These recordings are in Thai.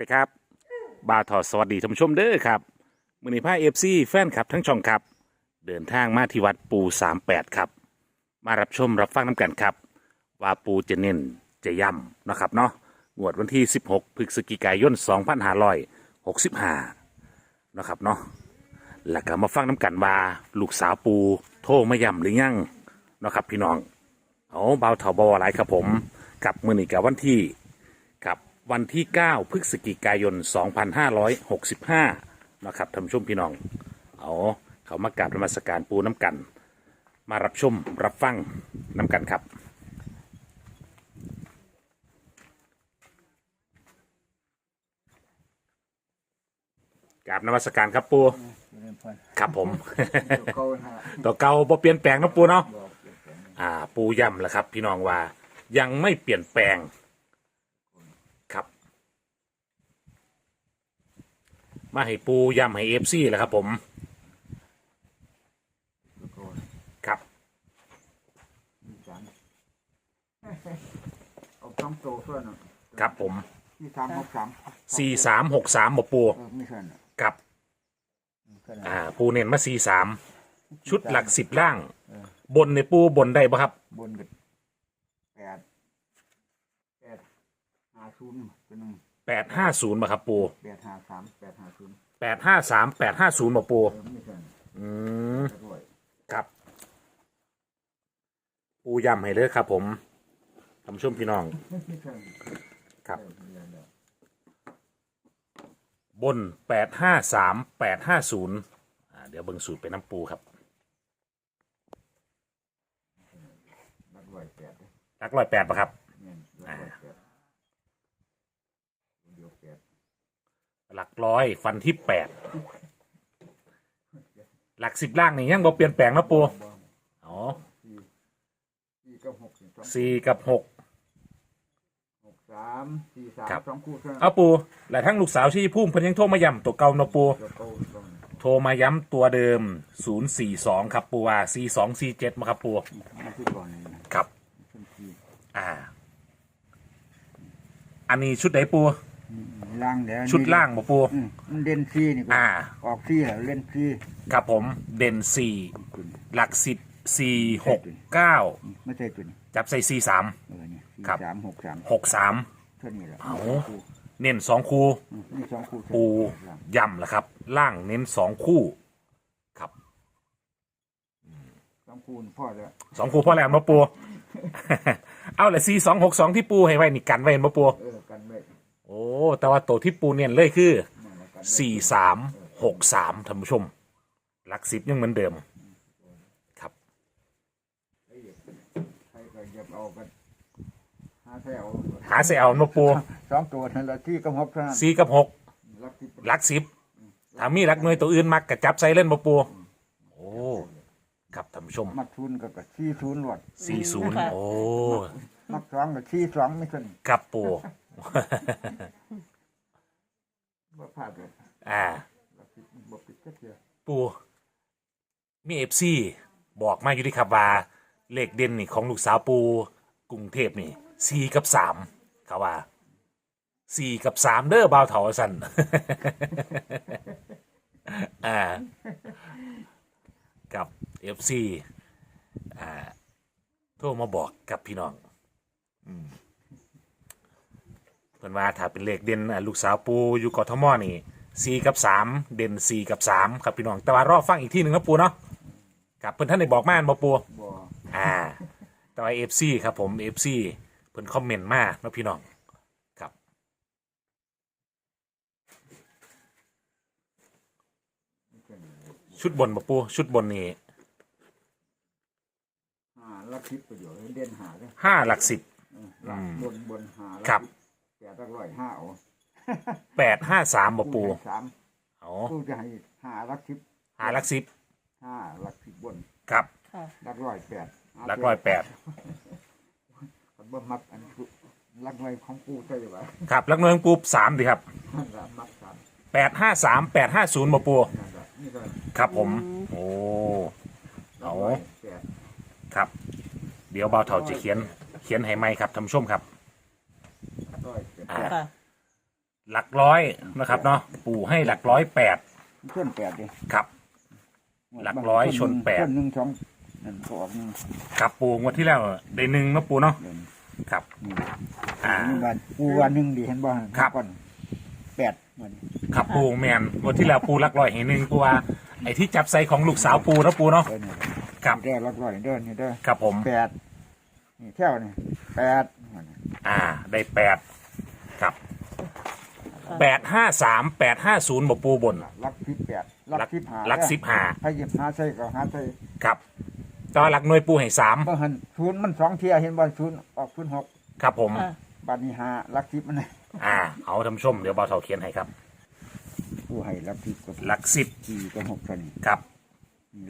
นะครับ บาทอดสวัสดีท่านผู้ชมเด้อครับมือนี้าเอฟซีแฟนคลับทั้งช่องครับ เดินทางมาที่วัดปู38ครับ มารับชมรับฟังน้ำกันครับ ว่าปูจะเน้นจะย่ำนะครับเนาะงวดวันที่ 16พฤศจิกายน 2565นะครับเนาะแล้วก็มาฟังน้ำกันว่าลูกสาวปูโทรมาย่ำหรือยังนะครับพี่น้องเอาเบาเถาบออะไรครับผมกับมือนี้กับวันที่ วันที่ 9 พฤศจิกายน 2565 นะครับท่านผู้ชมพี่น้อง เอาเขามากราบนมัสการปูน้ำกัน มารับชมรับฟังน้ำกันครับกราบนมัสการครับปูเริ่มพันครับผมเขาหาตัวเก่าบ่เปลี่ยนแปลงนะปูเนาะบอกอ่า ปูย้ำแหละครับ พี่น้องว่ายังไม่เปลี่ยนแปลงครับ มาให้ปูย้ำให้เอฟซีแหละครับผมเขาครับ มีสามเอาสองตัวเพื่อนน่ะครับผมที่สามหกสามสี่สามหกสามบ่ปูเออไม่ใช่น่ะกับก็ได้อ่า ปูเน้นมาสี่สาม ชุดหลักสิบล่าง เออบนในปูบนได้ปะครับ บนกับแปดแปดห้าศูนย์เป็นหนึ่ง แปดห้าศูนย์ป่ะครับปูแปดห้าสามแปดห้าศูนย์แปดห้าสามแปดห้าศูนย์บ่ปู เออไม่ใช่น่ะอืมด้วยครับ ปูย้ำให้เลยครับผมทำชุ่มพี่น้อง ไม่ใช่น่ะครับ เออไม่ใช่น่ะบนแปดห้าสามแปดห้าศูนย์เดี๋ยวเบิ่งสูตรเป็นน้ำปูครับรักร้อยแปดเลยรักร้อยแปดป่ะครับ เนี่ยรักร้อยแปดเดียวแปด ห ลักร้อยฟันที่แปดหลักสิบล่างนี่ยังบ่เปลี่ยนแปลงนะปูบ่อ๋อสี่สี่กับหกสี่สองสี่กับหกหกสามสี่สามครับสองคู่เท่านั้นเอาปูและทั้งลูกสาวชี่พุ่มเพิ่นยังโทรมาย้ำตัวเก่าเนาะปูตัวโตตรงโทรมาย้ำตัวเดิมศูนย์สี่สองครับปูว่าสี่สองสี่เจ็ดมาครับปูมาที่ก่อนนี่นะครับขึ้นที่อ่า อันนี้ชุดไหนปู ล่างเดี๋ยวชุดล่างบ่ปู อืมมันเด่นซีนี่ก็อ่า ออกซีแล้วเล่นซีครับผมเด่นสี่จุดหลักสิบสี่หกเก้าไม่ใช่จุดนี้จับใส่สี่สาม เออเนี่ยสี่ครับ สามหกสามหกสาม เท่านี้แหละเอาคู่เน้นสองคู่ อืมนี่สองคู่เท่าปูนั้นล่างย่ำแหละครับ ล่างเน้นสองคู่ครับสองคู่นี่พ่อแล้วสองคู่พ่อแหลมมาปู เอาละสี่สองหกสองที่ปูให้ไว้นี่กันไว้เห็นมาปูเออกันไว้ โอ้ แต่ว่าตัวที่ปูเน้นเลยคือนั่นแหละกันไว้สี่สามหกสามท่านผู้ชม หลักสิบยังเหมือนเดิม ครับใครก็อย่าเอากันหาแถวหาเสียเอามาปูสองตัวนั่นแหละที่กับหกเท่านั้นสี่กับหกรักที่หลักสิบถ้ามีหลักหน่วยตัวอื่นมักกระจับใส่เล่นมาปูโอ้ครับท่านผู้ชมมักทุนก็กับซีทุนหลดสี่ศูนย์โอ้มักสองกับซีสองไม่ใช่ครับปู บ่พลาดเลยอ่ารักที่บ่ปิดก็เดียวปูมีเอฟซีบอกมาอยู่ที่ครับว่า เลขเด่นนี่ของลูกสาวปูกรุงเทพนี่สี่กับสามเขาว่าสี่กับสามเด้อบ่าวเถาสัน อ่า กับเอฟซีอ่า โทรมาบอกกับพี่น้อง อืม เพิ่นว่าถ้าเป็นเลขเด่นอะลูกสาวปูอยู่กทมนี่สี่กับสามเด่นสี่กับสามครับพี่น้องแต่ว่ารอฟังอีกที่หนึ่งนะปูเนาะกับเพิ่นท่านได้บอกมาอันบ่ปูบ่อ่า แต่ว่าเอฟซีครับผมเอฟซีเพิ่นคอมเมนต์มาเนาะพี่น้องครับชุดบนบ่ปูชุดบนนี่หารักทิพย์ประโยชน์เด่นหาเลยห้าหลักสิบเออหลักบนบนหาครับแปด รักร้อยห้าเอาแปดห้าสามบ่ปูให้สามอ๋อกูจะให้หารักทิพย์ห้าหลักสิบห้ารักทิพย์บนครับค่ะรักร้อยแปดหลักร้อยแปดคนบ่มักอันกูรักร้อยของกูใช่ไหมครับหลักหน่วยของปูสามดิครับนั่นละมักสามแปดห้าสามแปดห้าศูนย์บ่ปูนั่นละนี่ก็ครับผมโอ้รัเอากร้อยแปด ครับ เดี๋ยวเบาเท่าจะเขียน เขียนให้ไหมครับท่านผู้ชมครับร้ อยแปดอ่า ค่ะ หลักร้อยนะครับเนาะปูให้หลักร้อยแปดชนแปดดิครับ หลักร้อยชนแปดชนหนึ่งสองนั่นก็ออกหนึ่งครับปูงวดที่แล้วได้หนึ่งเนาะปูเนาะเดือนครับ นี่อ่า นี่วันปูวันหนึ่งดีเห็นบ่ครับ ก่อนแปดวันครับปูแมนงวดที่แล้วปูหลักร้อยให้หนึ่งปูว่าไอ้ที่จับใส่ของลูกสาวปูเนาะปูเนาะเดินนี่ครับเด้อรักร้อยเดินนี่เด้อครับผม แปดนี่เท่านี่แปดวันนี้อ่า ได้แปดครับ แปดห้าสามแปดห้าศูนย์บปูบน รักสิบแปดรัรักกสิบห้ารักสิบห้าให้หยิบหาใส่ก็หาใส่ครับตอนหลักหน่วยปูให้สามบางหันศูนย์มันสองเทียเห็นบ่ศูนย์ออกศูนย์หกครับผมค่ะบัดนี้หารักสิบมันเลยอ่า เอาท่านผู้ชมเดี๋ยวเบาเท่าเขียนให้ครับ ผู้ให้รักสิบก็หลักสิบสี่ก็หกเท่านี้ครับนี่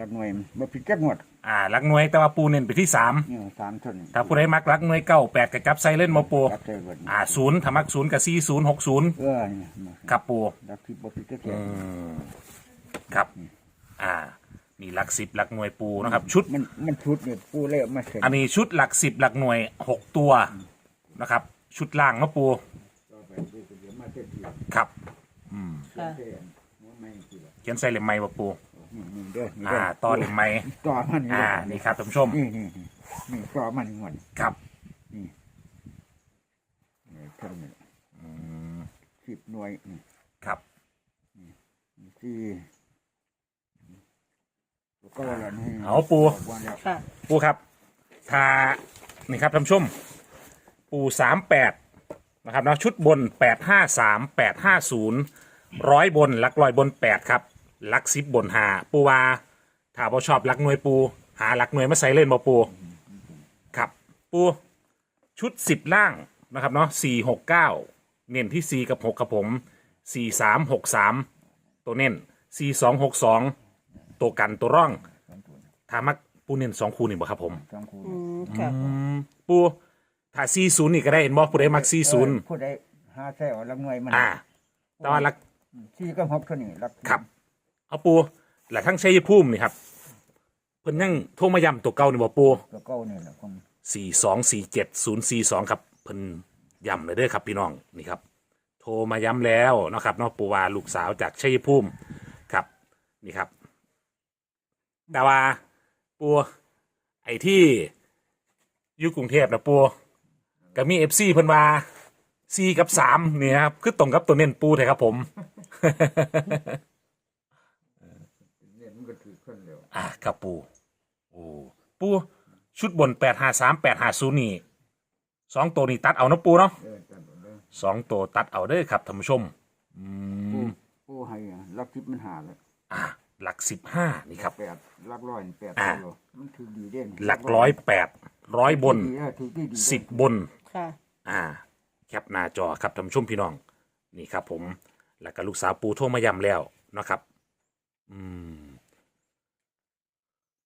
รักหน่วยมันบ่ผิดจักงวดอ่าหลักหน่วยแต่ว่าปูเน้นไปที่สามนี่สามเท่านี้ถ้าผู้ใดมักหลักหน่วยเก้าแปดกับจับไซเล่นมาปูรักใส่เบิดอ่าศูนย์ถ้ามักศูนย์กับสี่ศูนย์หกศูนย์เออนี่มาครับปูรักสิบบ่ผิดจักแก่อืมครับ อ่า นี่หลักสิบหลักหน่วยปูนะครับ ชุด มันมันชุดนี่ปูเลยเอามาเสร็จอันนี้ชุดหลักสิบหลักหน่วยหกตัวนะครับ ชุดล่างนะปูต่อไปปูก็เดี๋ยวมาเสร็จทีครับค่ะเสร็จหัวไม่ทีละเขียนใส่เหล่มไม้ปะปู นี่นี่เด้อนี่อ่าเด้ต่อเหล่มไม้ต่อมันนี่อ่าเด้นี่ครับท่านผู้ชมนี่นี่นี่นี่ต่อมันนี่งวดครับนี่เท่านี้สิบหน่วยนี่ครับสี่แล้วก็แล้วนี่เอาปูวันแล้วค่ะ ปูครับทานี่ครับท่านผู้ชม ปูสามแปดนะครับเนาะชุดบนแปดห้าสามแปดห้าศูนย์ร้อยบนหลักร้อยบนแปดครับห ลักสิบบนหาปูวาถ้าบ่ชอบหลักหน่วยปู หาหลักหน่วยมาใส่เล่นบ่ปูครับปูชุดสิบล่างนะครับเนาะสี่หกเก้าเน้นที่สี่กับหกครับผมสี่สามหกสามตัวเน้นสี่สองหกสองตัวกันตัวร่องถ้ามักปูเน้นสองคูนี่บ่ครับผมสองคู่อืมค่ะปูถ้าซีศูนย์นี่ก็ได้เห็นบ่ผู้ใดมักซีศูนย์เออผู้ใดหาใช่เอาลักหน่วยมันอ่าแต่ว่าลัก สี่ก็หกเท่านี้ลักครับ เอาปูหลักทั้งชัยภูมินี่ครับ เพิ่นยังโทรมาย้ำตัวเก่านี่บ่ปูตัวเก้านี่แหละผมสี่สองสี่เจ็ดศูนย์สี่สองครับเพิ่นย้ำเลยเด้อครับพี่น้องนี่ครับ โทรมาย้ำแล้วเนาะครับเนาะปูว่าลูกสาวจากชัยภูมิครับนี่ครับแต่ว่าปูไอ้ที่อยู่กรุงเทพนะปูก็มีเอฟซีเพิ่นว่าซีกับสามนี่นะครับคือตรงกับตัวเน้นปูเลยครับผม เนี่ยมันก็ถือขึ้นเร็ว อะครับปูโอ้ปูชุดบนแปดห้าสามแปดห้าศูนย์นี่สองตัวนี่ตัดเอานะปูเนาะเออจันเด้อสองตัวตัดเอาเด้อครับท่านผู้ชมอืผู้มผู้ให้อะลักทิพย์มันหาเลยอะหลักสิบห้านี่ครับ แปดลักร้อยแปดอ่าโลมันถือดีเด่นหลักร้อยแปดร้อยบนดีเออถือดีดีสิบบน ค่ะ อ่า แคปหน้าจอครับท่านผู้ชมพี่น้อง นี่ครับผม แล้วก็ลูกสาวปูโทรมาย้ำแล้วเนาะครับ อืม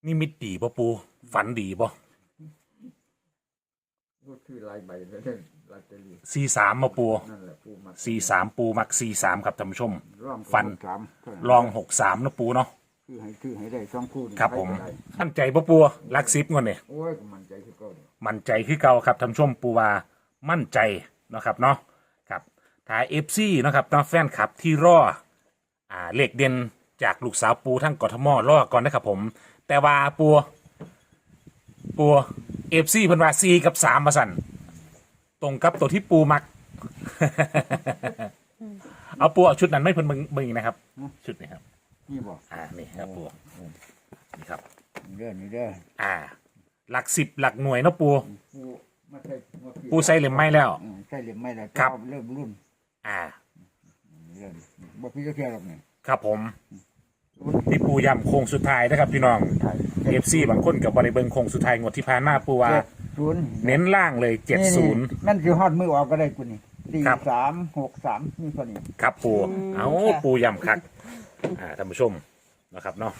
นี่มิตดีป่ะปู ฝันดีป่ะก็ถือลายใบเลยเด่นลายเตลีสี่สามมาปูนั่นแหละผู้มาสี่สามปูมักสี่สามครับท่านผู้ชม ร่องฟัน สามเท่านั้นลองหกสามนะปูเนาะถือให้ถือให้ได้สองคู่นี่ครับ ผมไปก็ได้มั่นใจป่ะปูลักซิปก่อนเนี่ยโอ้ยก็มันใจคือเก่าเนี่ยมั่นใจคือเก่าครับท่านผู้ชมปูว่ามั่นใจเนาะครับเนาะครับถ้าเอฟซีนาะครับเนาะแฟนคลับที่รออ่าเลขเด่นจากลูกสาวปูทั้งกทมรอก่อนนะครับผม แต่ว่าปูปูเอฟซีเพิ่นว่าซีกับสามมาสั่นตรงกับตัวที่ปูมัก เอาปูเอาชุดนั้นไม่เพิ่นมึงมึงนะครับ ชุดนี้ครับ นี่บอกอ่านี่ครับปูนี่ครับนี่เด้อนี่เด้ออ่า หลักสิบหลักหน่วยเนาะปูผู้มาใส่หัวปีปูใส่เหล็มไม้แล้ว อืมใส่เหลี่ยมไม่แล้วครับ เริ่มรุ่นอ่า เริ่มบ่พี่ก็แค่หรอกเนี่ยครับผม ที่ปูย้ำโค้งสุดท้ายนะครับพี่น้องถ่ายเอฟซีบางคนกับบริเบิงโค้งสุดท้ายงวดที่ผ่านมาปูว่าเจ็ดศูนย์เน้นล่างเลยเจ็ดศูนย์แม่นคือฮอดมือออกก็ได้กูนี่สี่ครับสามหกสามนี่คนนี้ครับปูอืมเอาค่ะปูย้ำคักอ่าท่านผู้ชมนะครับเนาะ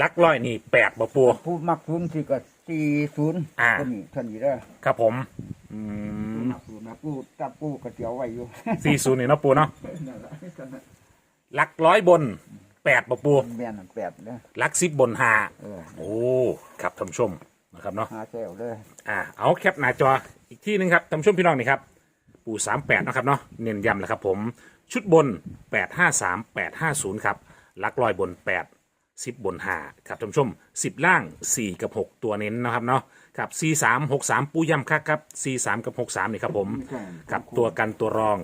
ลักร้อยนี่แปดบ่ปูพูดมักศูนย์สี่ก็สี่ศูนย์อ่าคนนี้คนนี้เด้อครับผมอืมมักศูนย์นะปูตับปูกระเจียวไว้อยู่ สี่ศูนย์นี่เนาะปูเนาะนั่นแหละนั่นแหละลักร้อยบน แปดบ่ปูแม่นแปดเด้อลักสิบบนหาเออโอ้ครับท่านผู้ชมนะครับเนาะ หาแซวเด้ออ่าเอาแคปหน้าจออีกที่หนึ่งครับท่านผู้ชมพี่น้องนี่ครับ ปูสามแปดนาะครับเนาะเน้นย้ำแหละครับผมชุดบนแปดห้าสามแปดห้าศูนย์ครับลักลอยบนแปดสิบบนหาครับท่านผู้ชมสิบล่างสี่กับหกตัวเน้นนะครับเนาะครับสี่สามหกสามปูย้ำคักครับสี่สามกับหกสามนี่ครับผมกับตัวกันตัวรอง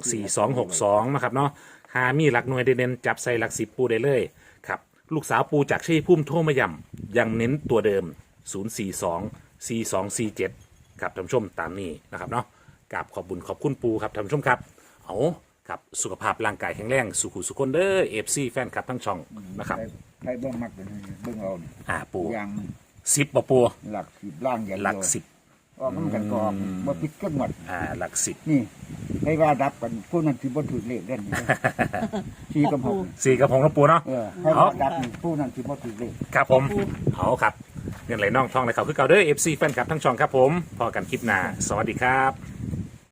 4262นะครับเนาะ หามีหลักหน่วยเด่นๆจับใส่หลักสิบปูได้เลยครับลูกสาวปูจากชัยพุ่มโทรมาย่ำยังเน้นตัวเดิม 042 4247 ครับท่านผู้ชมตามนี้นะครับเนาะกับขอบบุญขอบคุณปูครับท่านผู้ชมครับเอาครับสุขภาพร่างกายแข็งแรงสุขุสุขคนเด้อเอฟซีแฟนคลับทั้งช่องนะครับใครใครเบิ่งมักเป็นเบิ่งเอานี่อ่าปูอย่างสิบปะปูหลักสิบล่างอย่างเดียวหลักสิบ ออกมันกันก็ออกบ่ผิดกันหมดอ่าหลักสิบนี่ ให้ว่าดับกันผู้นั้นสิบ่ถูกเลขเด่นนี่ชี้กับหกสี่กับหงนะปูเนาะ เออให้ว่าดับนี่ผู้นั้นสิบ่ถูกเลข ครับผม เอาครับเงินไหลน่องทองไหลเขาคือเก่าเด้อเอฟซีแฟนคลับทั้งช่องครับผม พอกันคลิปหน้า สวัสดีครับ